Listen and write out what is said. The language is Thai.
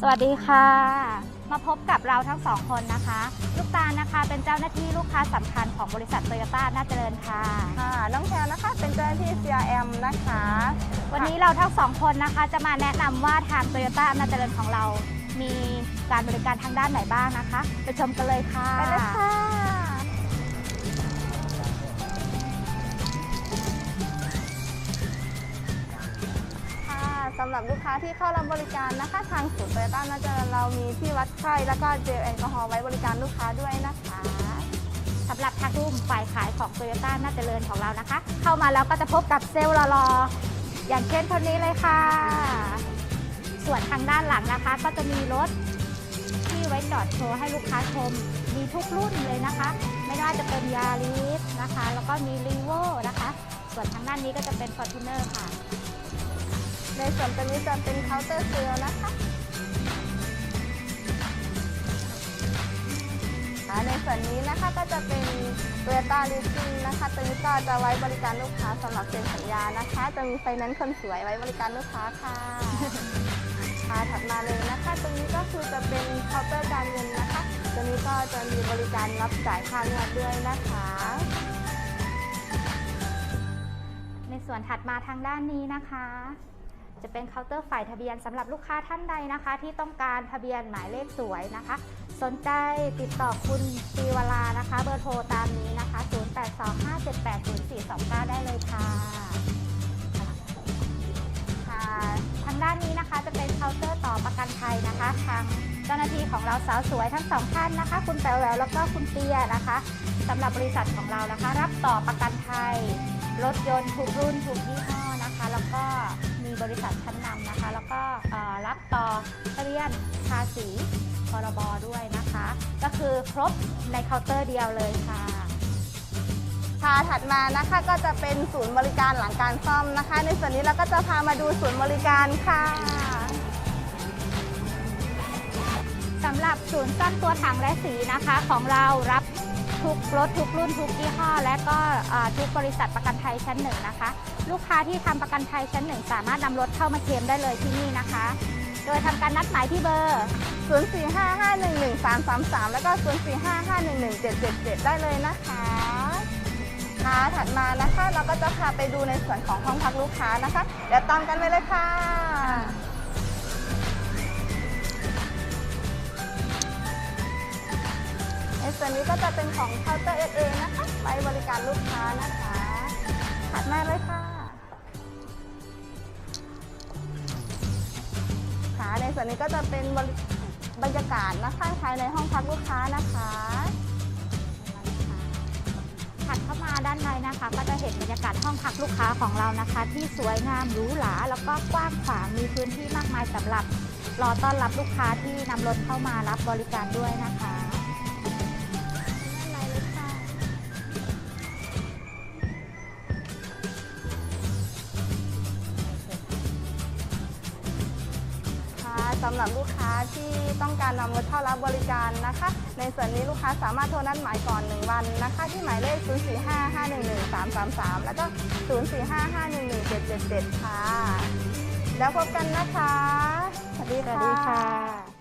สวัสดีค่ะ มาพบกับเราทั้งสองคนนะคะ ลูกตาลนะคะเป็นเจ้าหน้าที่ลูกค้าสำคัญของบริษัทโตโยต้าน่าเจริญค่ะ ค่ะ น้องแพรนะคะเป็นเจ้าหน้าที่ CRM นะคะ วันนี้เราทั้งสองคนนะคะ จะมาแนะนำว่าทางโตโยต้าน่าเจริญของเรา มีการบริการทางด้านไหนบ้างนะคะ ไปชมกันเลยค่ะ ไปเลยค่ะ สำหรับลูกค้าที่เข้ารับบริการนะคะ ทางศูนย์โตโยต้าน่าจะเรามีที่วัดไข้แล้วก็เจลแอลกอฮอล์ไว้บริการลูกค้าด้วยนะคะ สำหรับทางรุ่มฝ่ายขายของโตโยต้าน่าเจริญของเรานะคะ เข้ามาแล้วก็จะพบกับเซลล์รอๆอย่างเช่นคนนี้เลยค่ะ ส่วนทางด้านหลังนะคะ ก็จะมีรถที่ไว้จอดโชว์ให้ลูกค้าชมมีทุกรุ่นเลยนะคะ ไม่ว่าจะเป็นยาริสนะคะ แล้วก็มีรีโวนะคะ ส่วนทางด้านนี้ก็จะเป็นฟอร์จูเนอร์ค่ะ ในส่วนตัวนี้จะเป็นเคาน์เตอร์เซลล์นะคะอ่าในส่วนนี้นะคะก็จะเป็น Toyota Leasing นะคะตัวนี้ก็จะไว้บริการลูกค้าสำหรับเซ็นสัญญานะคะ จะมีไฟแนนซ์คนสวยไว้บริการลูกค้าค่ะค่ะถัดมาเลยนะคะ ตรงนี้ก็คือจะเป็นเคาน์เตอร์การเงินนะคะตัวนี้ก็จะมีบริการรับจ่ายค่างวดด้วยนะคะในส่วนถัดมาทางด้านนี้นะคะ จะเป็นเคาน์เตอร์ฝ่ายทะเบียนสำหรับลูกค้าท่านใดนะคะ ที่ต้องการทะเบียนหมายเลขสวยนะคะ สนใจติดต่อคุณปีวลานะคะ เบอร์โทรตามนี้นะคะ 0825780429 ได้เลยค่ะค่ะทางด้านนี้นะคะจะเป็นเคาน์เตอร์ต่อประกันภัยนะคะ ทางเจ้าหน้าที่ของเราสาวสวยทั้งสองท่านนะคะ คุณแป๋วแววแล้วก็คุณเตียนะคะสำหรับบริษัทของเรานะคะ รับต่อประกันภัยรถยนต์ทุกรุ่นทุกยี่ห้อนะคะ แล้วก็ บริษัทชั้นนำนะคะ แล้วก็เอ่อรับต่อทะเบียนภาษีพรบด้วยนะคะ ก็คือครบในเคาน์เตอร์เดียวเลยค่ะค่ะถัดมานะคะก็จะเป็นศูนย์บริการหลังการซ่อมนะคะ ในส่วนนี้เราก็จะพามาดูศูนย์บริการค่ะสำหรับศูนย์ซ่อมตัวถังและสีนะคะของเรารับ ทุกรถทุกรุ่นทุกยี่ห้อ และก็ทุกบริษัทประกันภัยชั้นหนึ่งนะคะ ลูกค้าที่ทำประกันภัยชั้นหนึ่งสามารถนำรถเข้ามาเคลมได้เลยที่นี่นะคะ โดยทำการนัดหมายที่เบอร์ 0455111333 แล้วก็ 0455111777 ได้เลยนะคะค่ะถัดมานะคะเราก็จะพาไปดูในส่วนของห้องพักลูกค้านะคะ เดี๋ยวตามกันไปเลยค่ะ ในส่วนนี้ก็จะเป็นของเคาน์เตอร์เอเอนะคะไปบริการลูกค้านะคะถัดมาเลยค่ะค่ะในส่วนนี้ก็จะเป็นบรรยากาศนะคะภายในห้องพักลูกค้านะคะถัดเข้ามาด้านในนะคะ ก็จะเห็นบรรยากาศห้องพักลูกค้าของเรานะคะ ที่สวยงามหรูหราแล้วก็กว้างขวางมีพื้นที่มากมายสำหรับรอต้อนรับลูกค้าที่นำรถเข้ามารับบริการด้วยนะคะ สำหรับลูกค้าที่ต้องการนำรถเข้ารับบริการนะคะ ในส่วนนี้ลูกค้าสามารถโทรนัดหมายก่อน 1 วันนะคะ ที่หมายเลข 045511333 แล้วก็ 045511777 ค่ะ แล้วพบกันนะคะ สวัสดีค่ะ